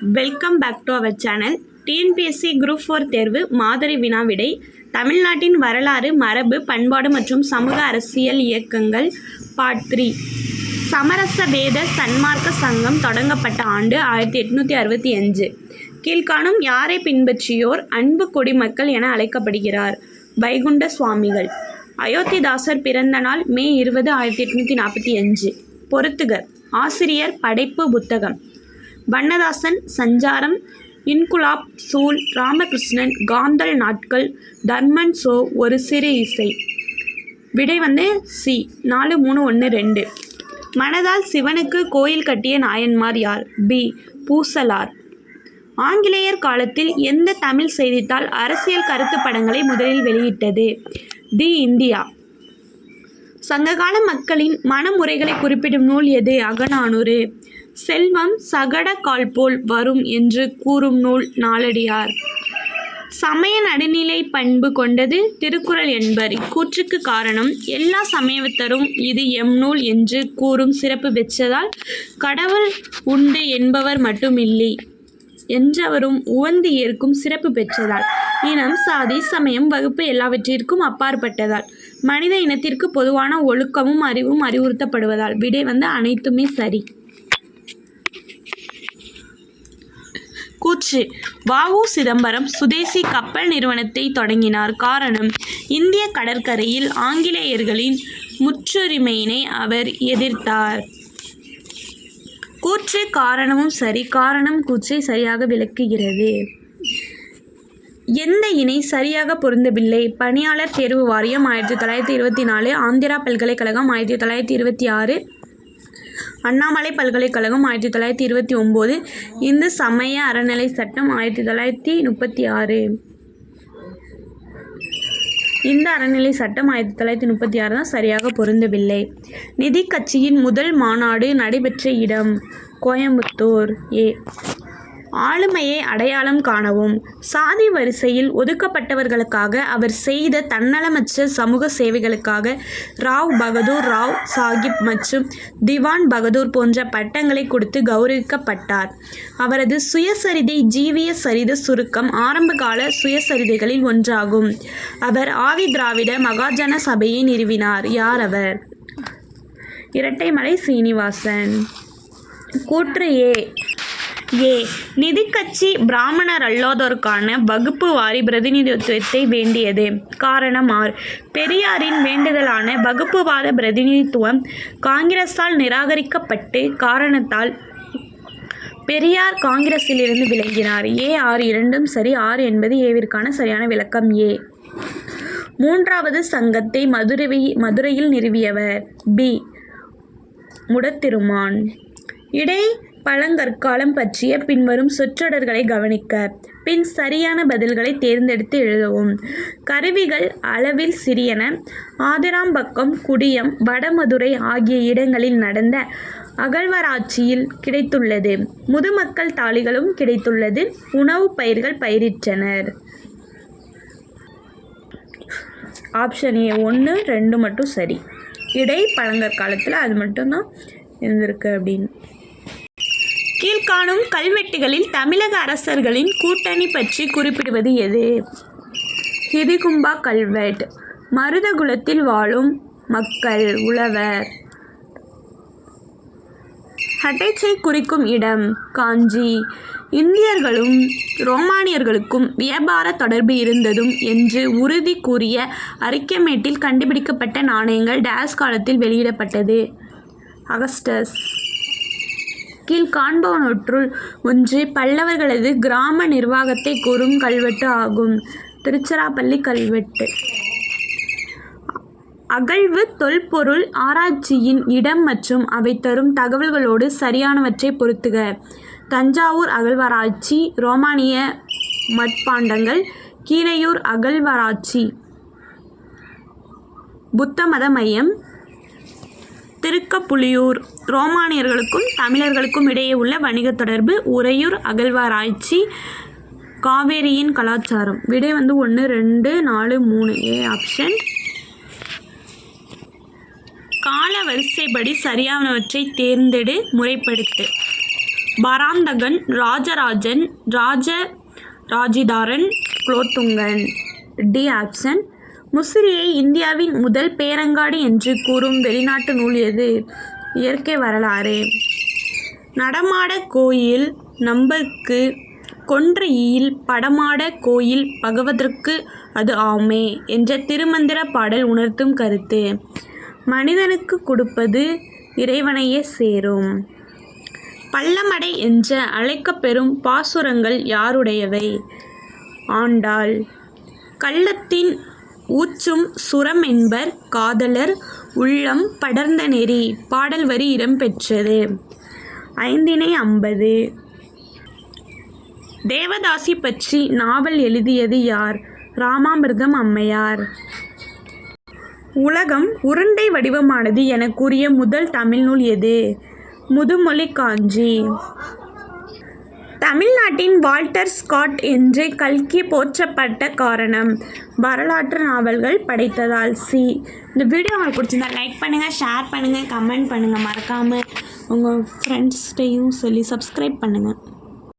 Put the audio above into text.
Welcome back to our channel TNPSC group four தேர்வு மாதிரி வினாவிடை தமிழ்நாட்டின் வரலாறு மரபு பண்பாடு மற்றும் சமூக அரசியல் இயக்கங்கள் பார்ட் த்ரீ சமரச வேத சன்மார்க்க சங்கம் தொடங்கப்பட்ட ஆண்டு ஆயிரத்தி எட்நூற்றி அறுபத்தி அஞ்சு. கீழ்காணும் யாரை பின்பற்றியோர் அன்பு குடிமக்கள் என அழைக்கப்படுகிறார். வைகுண்ட சுவாமிகள். அயோத்திதாசர் பிறந்த நாள் மே இருபது ஆயிரத்தி எட்நூற்றி நாற்பத்தி அஞ்சு. பொறுத்துக. ஆசிரியர் படைப்பு புத்தகம். வண்ணதாசன் சஞ்சாரம் இன்குலாப் சூல் ராமகிருஷ்ணன் காந்தல் நாட்கள் தர்மன் சோ ஒரு சிறு இசை. விடை வந்து சி நாலு மூணு ஒன்று ரெண்டு. மனதால் சிவனுக்கு கோயில் கட்டிய நாயன்மார் யார்? பி பூசலார். ஆங்கிலேயர் காலத்தில் எந்த தமிழ் செய்தித்தாள் அரசியல் கருத்து படங்களை முதலில் வெளியிட்டது? The India. சங்ககால மக்களின் மனமுறைகளை குறிப்பிடும் நூல் எது? அகநானூறு. செல்வம் சகட கால் போல் வரும் என்று கூறும் நூல் நாலடியார் சமய நடுநிலை பண்பு கொண்டது திருக்குறள் என்பர். இக்கூற்றுக்கு காரணம் எல்லா சமயத்தரும் இது எம் நூல் என்று கூறும் சிறப்பு பெற்றதால் கடவுள் உண்டு என்பவர் மட்டுமில்லை என்றவரும் உவந்து ஏற்கும் சிறப்பு பெற்றதால். இனம் சாதி சமயம் வகுப்பு எல்லாவற்றிற்கும் அப்பாற்பட்டதால் மனித இனத்திற்கு பொதுவான ஒழுக்கமும் அறிவும் அறிவுறுத்தப்படுவதால் விடை வந்து அனைத்துமே சரி. கூற்று வாவு சிதம்பரம் சுதேசி கப்பல் நிறுவனத்தை தொடங்கினார். காரணம் இந்திய கடற்கரையில் ஆங்கிலேயர்களின் முற்றுரிமையினை அவர் எதிர்த்தார். கூற்று காரணமும் சரி காரணம் கூற்றை சரியாக விளக்குகிறது. எந்த இணை சரியாக பொருந்தவில்லை? பணியாளர் தேர்வு வாரியம் ஆயிரத்தி தொள்ளாயிரத்தி இருபத்தி நாலு ஆந்திரா பல்கலைக்கழகம் ஆயிரத்தி தொள்ளாயிரத்தி இருபத்தி ஆறு அண்ணாமலை பல்கலைக்கழகம் ஆயிரத்தி தொள்ளாயிரத்தி இருபத்தி ஒம்பது இந்து சமய அறநிலை சட்டம் ஆயிரத்தி தொள்ளாயிரத்தி முப்பத்தி ஆறு. இந்த அறநிலை சட்டம் ஆயிரத்தி தொள்ளாயிரத்தி முப்பத்தி ஆறு தான் சரியாக பொருந்தவில்லை. நிதி கட்சியின் முதல் மாநாடு நடைபெற்ற இடம் கோயம்புத்தூர். ஏ. ஆளுமையை அடையாளம் காணவும். சாதி வரிசையில் ஒதுக்கப்பட்டவர்களுக்காக அவர் செய்த தன்னலமற்ற சமூக சேவைகளுக்காக ராவ் பகதூர் ராவ் சாஹிப் மற்றும் திவான் பகதூர் போன்ற பட்டங்களை கொடுத்து கௌரவிக்கப்பட்டார். அவரது சுயசரிதை ஜீவிய சரித சுருக்கம் ஆரம்பகால சுயசரிதைகளில் ஒன்றாகும். அவர் ஆதி திராவிட மகாஜன சபையை நிறுவினார். யார் அவர்? இரட்டைமலை சீனிவாசன். கூற்று ஏ. ஏ நிதிக்கட்சி பிராமணர் அல்லாதோருக்கான வகுப்பு வாரி பிரதிநிதித்துவத்தை வேண்டியது. காரணம் ஆர் பெரியாரின் வேண்டுதலான வகுப்புவாத பிரதிநிதித்துவம் காங்கிரஸால் நிராகரிக்கப்பட்டு காரணத்தால் பெரியார் காங்கிரஸிலிருந்து விலகினார். ஏ ஆர் இரண்டும் சரி. ஆறு என்பது ஏவிற்கான சரியான விளக்கம். ஏ. மூன்றாவது சங்கத்தை மதுரை மதுரையில் நிறுவியவர். பி. முடத்திருமான். இடை பழங்கற்காலம் பற்றிய பின்வரும் சொற்றொடர்களை கவனிக்க பின் சரியான பதில்களை தேர்ந்தெடுத்து எழுதவும். கருவிகள் அளவில் சிறியன. ஆதிராம்பக்கம் குடியம் வடமதுரை ஆகிய இடங்களில் நடந்த அகழ்வராட்சியில் கிடைத்துள்ளது. முதுமக்கள் தாளிகளும் கிடைத்துள்ளது. உணவுப் பயிர்கள் பயிரிட்டனர் ஆப்ஷன் ஏ ஒன்று ரெண்டு மட்டும் சரி. இடை பழங்கற்காலத்தில் அது மட்டும்தான் இருந்திருக்கு அப்படின்னு. காணும் கல்வெட்டுகளில் தமிழக அரசர்களின் கூட்டணி பற்றி குறிப்பிடுவது எது? ஹிதிகும்பா கல்வெட்? மருதகுலத்தில் வாழும் மக்கள் உழவர். ஹட்டைச்சை குறிக்கும் இடம் காஞ்சி. இந்தியர்களும் ரோமானியர்களுக்கும் வியாபார தொடர்பு இருந்ததும் என்று உறுதி கூறிய அரிக்கமேட்டில் கண்டுபிடிக்கப்பட்ட நாணயங்கள் டேஸ் காலத்தில் வெளியிடப்பட்டது. அகஸ்டஸ். கீழ் காண்பவனற்றுள் ஒன்று பல்லவர்களது கிராம நிர்வாகத்தை கூறும் கல்வெட்டு ஆகும். திருச்சிராப்பள்ளி கல்வெட்டு. அகழ்வு தொல்பொருள் ஆராய்ச்சியின் இடம் மற்றும் அவை தரும் தகவல்களோடு சரியானவற்றை பொருத்துக தஞ்சாவூர் அகழ்வாராய்ச்சி ரோமானிய மட்பாண்டங்கள் கீழையூர் அகழ்வாராய்ச்சி. புத்த மத மையம் திருக்கப்புலியூர். ரோமானியர்களுக்கும் தமிழர்களுக்கும் இடையே உள்ள வணிக தொடர்பு உறையூர் அகழ்வாராய்ச்சி காவேரியின் கலாச்சாரம். விடை வந்து ஒன்று ரெண்டு நாலு மூணு. A option. கால வரிசைப்படி சரியானவற்றை தேர்ந்தெடு முறைப்படுத்து. பராந்தகன் ராஜராஜன் ராஜ ராஜிதாரன் குலோத்துங்கன். D option. முசிறியை இந்தியாவின் முதல் பேரங்காடு என்று கூறும் வெளிநாட்டு நூல் எது? இயற்கை வரலாறு. நடமாட கோயில் நம்பருக்கு கொன்ற படமாட கோயில் பகவதற்கு அது ஆமே என்ற திருமந்திர பாடல் உணர்த்தும் கருத்து. மனிதனுக்கு கொடுப்பது இறைவனையே சேரும். பள்ளமடை என்ற அழைக்கப்பெறும் பாசுரங்கள் யாருடையவை? ஆண்டாள். கள்ளத்தின் ஊச்சும் சுரம் என்பர் காதலர் உள்ளம் படர்ந்த நெறி பாடல் வரி இடம்பெற்றது ஐந்தினை ஐம்பது. தேவதாசி பற்றி நாவல் எழுதியது யார்? ராமாமிர்தம் அம்மையார். உலகம் உருண்டை வடிவமானது என கூறிய முதல் தமிழ் நூல் எது? முதுமொழி காஞ்சி. தமிழ்நாட்டின் வால்டர் ஸ்காட் என்று கல்கி போற்றப்பட்ட காரணம். வரலாற்று நாவல்கள் படைத்ததால் சி. இந்த வீடியோ உங்களுக்கு பிடிச்சிருந்தா லைக் பண்ணுங்கள் ஷேர் பண்ணுங்கள் கமெண்ட் பண்ணுங்கள் மறக்காமல் உங்கள் ஃப்ரெண்ட்ஸ்கிட்டையும் சொல்லி சப்ஸ்கிரைப் பண்ணுங்கள்